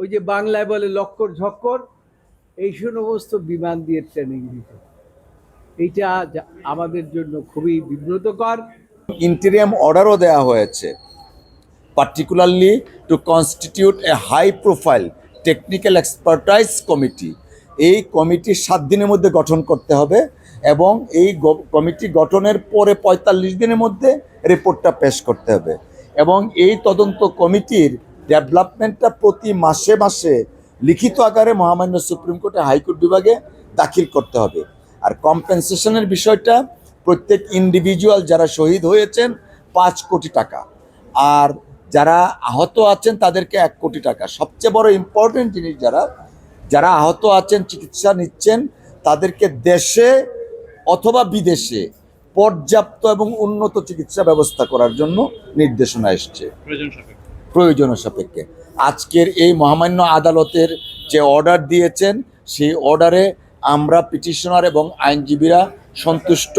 ওই যে বাংলায় বলে লক্কর ঝক্কর, এই সমস্ত বিমান দিয়ে ট্রেনিং দিত এইটা আমাদের জন্য খুবই বিব্রতকর। ইন্টেরিয়াম অর্ডারও দেওয়া হয়েছে। Particularly to constitute a high profile technical expertise committee এই কমিটি সাত দিনের মধ্যে গঠন করতে হবে এবং এই কমিটি গঠনের পরে পঁয়তাল্লিশ দিনের মধ্যে রিপোর্টটা পেশ করতে হবে। এবং এই তদন্ত কমিটির ডেভেলপমেন্টটা প্রতি মাসে মাসে লিখিত আকারে মহামান্য সুপ্রিম কোর্টে হাইকোর্ট বিভাগে দাখিল করতে হবে। আর কম্পেনসেশনের বিষয়টা প্রত্যেক ইন্ডিভিজুয়াল যারা শহীদ হয়েছেন পাঁচ কোটি টাকা। আর যারা আহত আছেন তাদেরকে এক কোটি টাকা। সবচেয়ে বড় ইম্পর্টেন্ট জিনিস যারা যারা আহত আছেন, চিকিৎসা নিচ্ছেন, তাদেরকে দেশে অথবা বিদেশে পর্যাপ্ত এবং উন্নত চিকিৎসা ব্যবস্থা করার জন্য নির্দেশনা এসছে। প্রয়োজন সাপেক্ষে। আজকের এই মহামান্য আদালতের যে অর্ডার দিয়েছেন, সেই অর্ডারে আমরা পিটিশনার এবং আইনজীবীরা সন্তুষ্ট।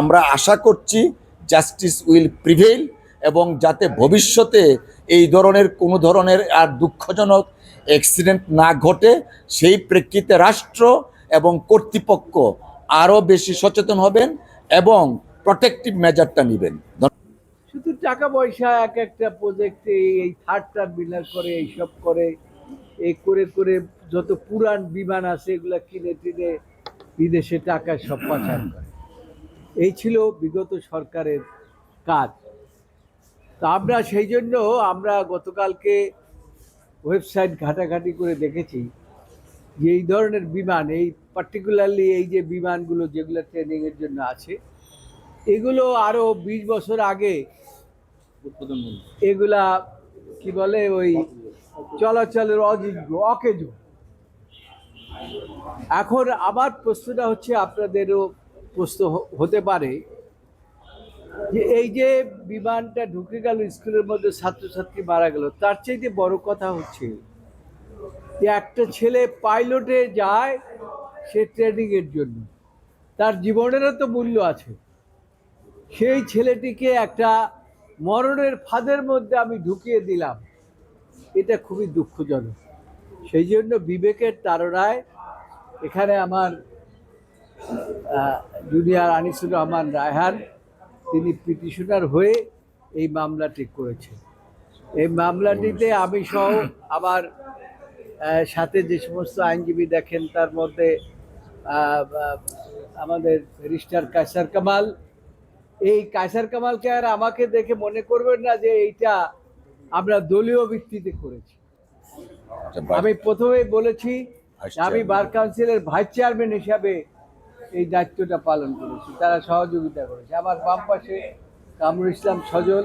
আমরা আশা করছি জাস্টিস উইল প্রিভেইল এবং যাতে ভবিষ্যতে এই ধরনের কোনো ধরনের আর দুঃখজনক অ্যাক্সিডেন্ট না ঘটে, সেই প্রেক্ষিতে রাষ্ট্র এবং কর্তৃপক্ষ আরও বেশি সচেতন হবেন এবং প্রোটেক্টিভ মেজারটা নেবেন। শুধু টাকা পয়সা, এক একটা প্রজেক্টে এই থার্ড টার্মিনাল করে, এইসব করে, এই করে করে যত পুরান বিমান আছে, এগুলা কিনে টিনে বিদেশে টাকা সব পাচার করে। এই ছিল বিগত সরকারের কাজ। তা আমরা সেই জন্য আমরা গতকালকে ওয়েবসাইট ঘাটাঘাটি করে দেখেছি যে এই ধরনের বিমান, এই পার্টিকুলারলি এই যে বিমানগুলো যেগুলো ট্রেনিংয়ের জন্য আছে, এগুলো আরও বিশ বছর আগে এগুলা কি বলে ওই চলাচলের অযোগ্য, অকেজ। এখন আবার প্রশ্নটা হচ্ছে আপনাদেরও প্রশ্ন হতে পারে যে এই যে বিমানটা ঢুকে গেল, স্কুলের মধ্যে ছাত্রছাত্রী মারা গেল, তার চাইতে বড় কথা হচ্ছে যে একটা ছেলে পাইলটে যায় সে ট্রেনিংয়ের জন্য। তার জীবনেরও তো মূল্য আছে। সেই ছেলেটিকে একটা মরণের ফাঁদের মধ্যে আমি ঢুকিয়ে দিলাম। এটা খুবই দুঃখজনক। সেই জন্য বিবেকের তারণায় এখানে আমার জুনিয়র আনিসুর রহমান রায়হান, তিনি পিটিশনার হয়ে এই মামলাটি করেছেন। এই মামলাটিতে আমি সহ আমার সাথে যে সমস্ত আইনজীবী দেখেন, তার মধ্যে আমাদের রিস্টার কায়সার কামাল এই কায়সার কামালকে আর আমাকে দেখে মনে করবেন না যে এইটা আমরা দলীয় ভিত্তিতে করেছি। আমি প্রথমেই বলেছি আমি বার কাউন্সিলের ভাইস চেয়ারম্যান হিসাবে এই দায়িত্বটা পালন করেছি তারা সহযোগিতা করেছে। আমার বাম পাশে কামরুল ইসলাম সজল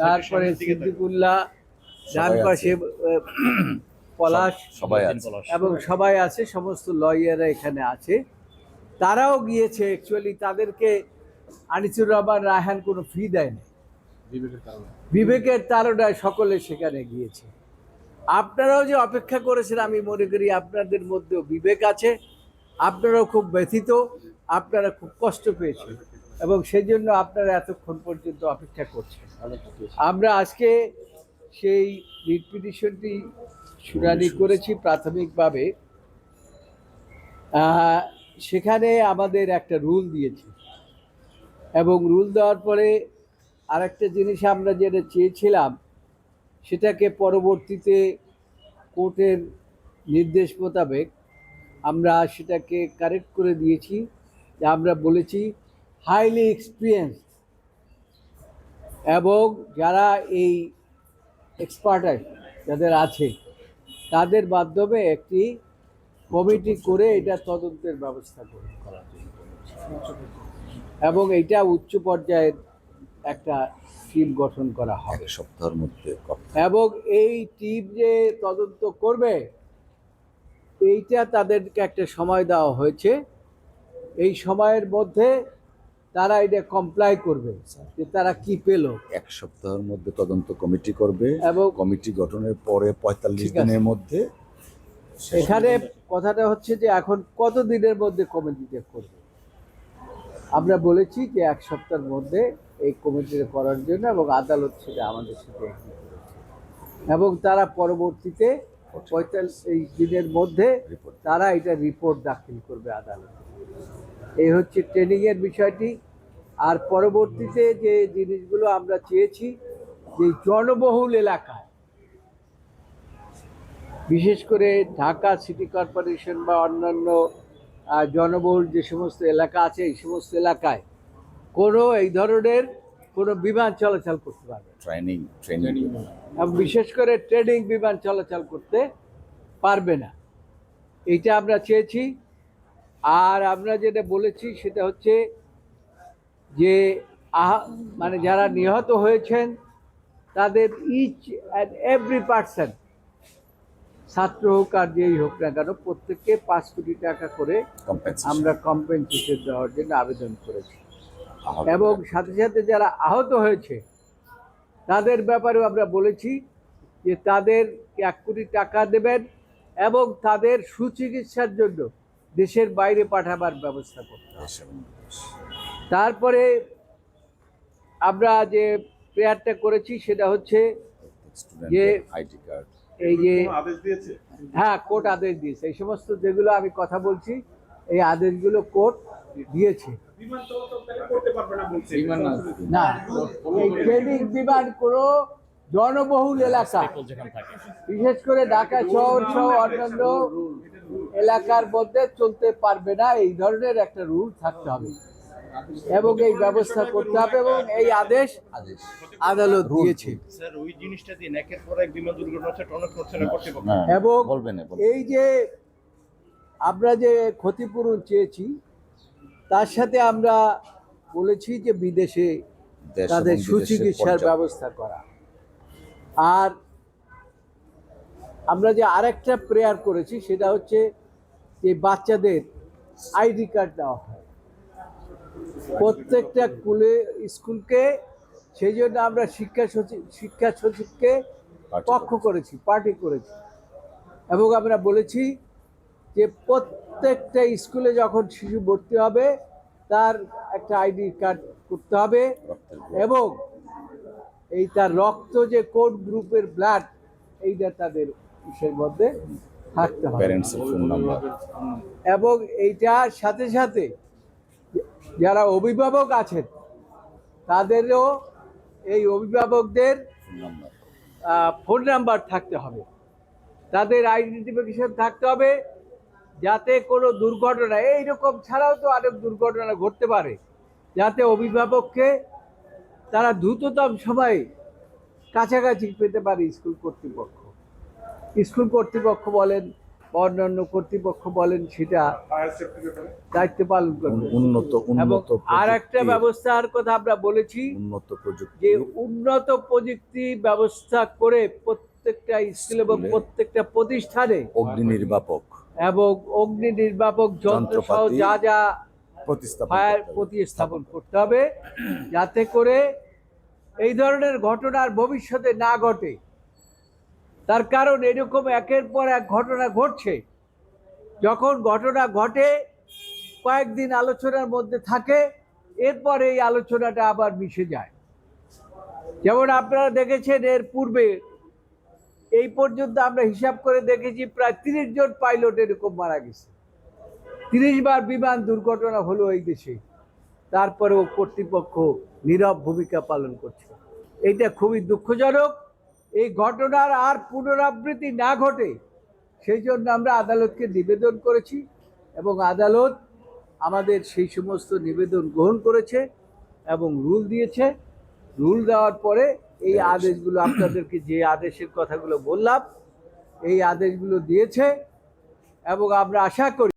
তারপরে সিদ্দিকুল্লাহ ডান পাশে পলাশ সবাই এবং সবাই আছে সমস্ত লয়াররা এখানে আছে। তারাও গিয়েছে অ্যাকচুয়ালি তাদেরকে আনিসুর রহমান রায়হান কোনো ফি দেয়নি বিবেকের তারণায় সকলে সেখানে গিয়েছে। আপনারাও যে অপেক্ষা করেছেন আমি মনে করি আপনাদের মধ্যেও বিবেক আছে। আপনারাও খুব ব্যথিত আপনারা খুব কষ্ট পেয়েছেন এবং সেই জন্য আপনারা এতক্ষণ পর্যন্ত অপেক্ষা করছেন। আমরা আজকে সেই রিট পিটিশনটি শুনানি করেছি প্রাথমিকভাবে। আহ, সেখানে আমাদের একটা রুল দিয়েছে। এবং রুল দেওয়ার পরে আরেকটা জিনিস আমরা যেটা চেয়েছিলাম, সেটাকে পরবর্তীতে কোর্টের নির্দেশ মোতাবেক আমরা সেটাকে কারেক্ট করে দিয়েছি। যে আমরা বলেছি হাইলি এক্সপিরিয়েন্স এবং যারা এই এক্সপার্টাইজ যাদের আছে, তাদের মাধ্যমে একটি কমিটি করে এটা তদন্তের ব্যবস্থা করে। এবং এটা উচ্চ পর্যায়ের একটা টিম গঠন করা হবে। এক সপ্তাহের মধ্যে এবং এই টিম যে তদন্ত করবে এইটা তাদেরকে একটা সময় দেওয়া হয়েছে। এই সময়ের মধ্যে তারা এটা কমপ্লাই করবে যে তারা কি পেল। এক সপ্তাহের মধ্যে তদন্ত কমিটি করবে। এবং কমিটি গঠনের পরে পঁয়তাল্লিশ দিনের মধ্যে এখানে কথাটা হচ্ছে যে এখন কত দিনের মধ্যে কমিটিটা করবে? আমরা বলেছি যে এক সপ্তাহের মধ্যে এই কমিটিটা করার জন্য এবং আদালত সেটা আমাদের সাথে এবং তারা পরবর্তীতে পঁয়তাল্লিশ এই দিনের মধ্যে তারা এটা রিপোর্ট দাখিল করবে আদালতে। এই হচ্ছে ট্রেনিংয়ের বিষয়টি। আর পরবর্তীতে যে জিনিসগুলো আমরা চেয়েছি যে জনবহুল এলাকায় বিশেষ করে ঢাকা সিটি কর্পোরেশন বা অন্যান্য জনবহুল যে সমস্ত এলাকা আছে এই সমস্ত এলাকায় কোনো এই ধরনের কোনো বিমান চলাচল করতে পারবে ট্রেনিং ট্রেনিং বিশেষ করে ট্রেনিং বিমান চলাচল করতে পারবে না। এইটা আমরা চেয়েছি। আর আমরা যেটা বলেছি সেটা হচ্ছে যে আহা মানে যারা নিহত হয়েছেন তাদের ইচ অ্যান্ড এভরি পার্সন ছাত্র হোক আর যেই হোক না কেন প্রত্যেককে পাঁচ কোটি টাকা করে আমরা কম্পেনসেশন দেওয়ার জন্য আবেদন করেছি। এবং সাথে সাথে যারা আহত হয়েছে তাদের ব্যাপারেও আমরা বলেছি যে তাদের এক কোটি টাকা দেবেন এবং তাদের সুচিকিৎসার জন্য দেশের বাইরে পাঠাবার ব্যবস্থা করতে হবে। তারপরে আমরা যে প্রেয়ারটা করেছি সেটা হচ্ছে যে- আইডি কার্ড এই যে হ্যাঁ কোর্ট আদেশ দিয়েছে। এই সমস্ত যেগুলো আমি কথা বলছি এই আদেশগুলো কোর্ট দিয়েছে। না এই ট্রেনিং বিমান কোনো জনবহুল এলাকা। বিশেষ করে ঢাকা শহর সহ অন্যান্য এলাকার মধ্যে চলতে পারবে না। এই ধরনের একটা রুল থাকতে হবে। এবং এই ব্যবস্থা করতে হবে এবং এই আদেশ আদেশ। আদালত দিয়েছে। স্যার ওই জিনিসটা দিয়ে একের পর এক বিমান দুর্ঘটনা হচ্ছে টনক করছে না কর্তৃপক্ষ? এবং। এই যে আমরা যে ক্ষতিপূরণ চেয়েছি তার সাথে আমরা বলেছি যে বিদেশে তাদের সুচিকিৎসার ব্যবস্থা করা। আর আমরা যে আরেকটা প্রেয়ার করেছি সেটা হচ্ছে যে বাচ্চাদের আইডি কার্ড দেওয়া হয়। প্রত্যেকটা স্কুলে স্কুলকে সেই জন্য আমরা শিক্ষা সচিব শিক্ষা সচিবকে পক্ষ করেছি। পার্টি করেছি। এবং আমরা বলেছি যে প্রত্যেকটা স্কুলে যখন শিশু ভর্তি হবে তার একটা আইডি কার্ড করতে হবে এবং এই তার রক্ত যে কোন গ্রুপের ব্লাড এইটা তাদের ইসের মধ্যে থাকতে হবে। এবং এইটার সাথে সাথে যারা অভিভাবক আছেন, তাদেরও এই অভিভাবকদের ফোন নাম্বার থাকতে হবে। তাদের আইডেন্টিফিকেশন থাকতে হবে যাতে কোনো দুর্ঘটনা, এইরকম ছাড়াও তো অনেক দুর্ঘটনা ঘটতে পারে, যাতে অভিভাবককে তারা দ্রুততম সময়ে কাছাকাছি পেতে পারে স্কুল কর্তৃপক্ষ। স্কুল কর্তৃপক্ষ বলেন অন্যান্য কর্তৃপক্ষ বলেন সেটা দায়িত্ব পালন করবে। উন্নত এবং উন্নত আর একটা ব্যবস্থার কথা আমরা বলেছি উন্নত প্রযুক্তি। যে উন্নত প্রযুক্তি ব্যবস্থা করে প্রত্যেকটা স্কুল এবং প্রত্যেকটা প্রতিষ্ঠানে অগ্নি নির্বাপক এবং অগ্নি নির্বাপক যন্ত্র সহ যা যা প্রতিস্থাপন ফায়ার প্রতিস্থাপন করতে হবে যাতে করে এই ধরনের ঘটনার ভবিষ্যতে না ঘটে। তার কারণ এরকম একের পর এক ঘটনা ঘটছে। যখন ঘটনা ঘটে, কয়েকদিন আলোচনার মধ্যে থাকে, এরপর এই আলোচনাটা আবার মিশে যায়। যেমন আপনারা দেখেছেন, এর পূর্বে এই পর্যন্ত আমরা হিসাব করে দেখেছি, প্রায় তিরিশ জন পাইলট এরকম মারা গেছে। তিরিশ বার বিমান দুর্ঘটনা হলো এই দেশে। তারপরেও কর্তৃপক্ষ নীরব ভূমিকা পালন করছে। এইটা খুবই দুঃখজনক। এই ঘটনার আর পুনরাবৃত্তি না ঘটে সেই জন্য আমরা আদালতকে নিবেদন করেছি এবং আদালত আমাদের সেই সমস্ত নিবেদন গ্রহণ করেছে এবং রুল দিয়েছে। রুল দেওয়ার পরে এই আদেশগুলো আপনাদেরকে যে আদেশের কথাগুলো বললাম এই আদেশগুলো দিয়েছে এবং আমরা আশা করি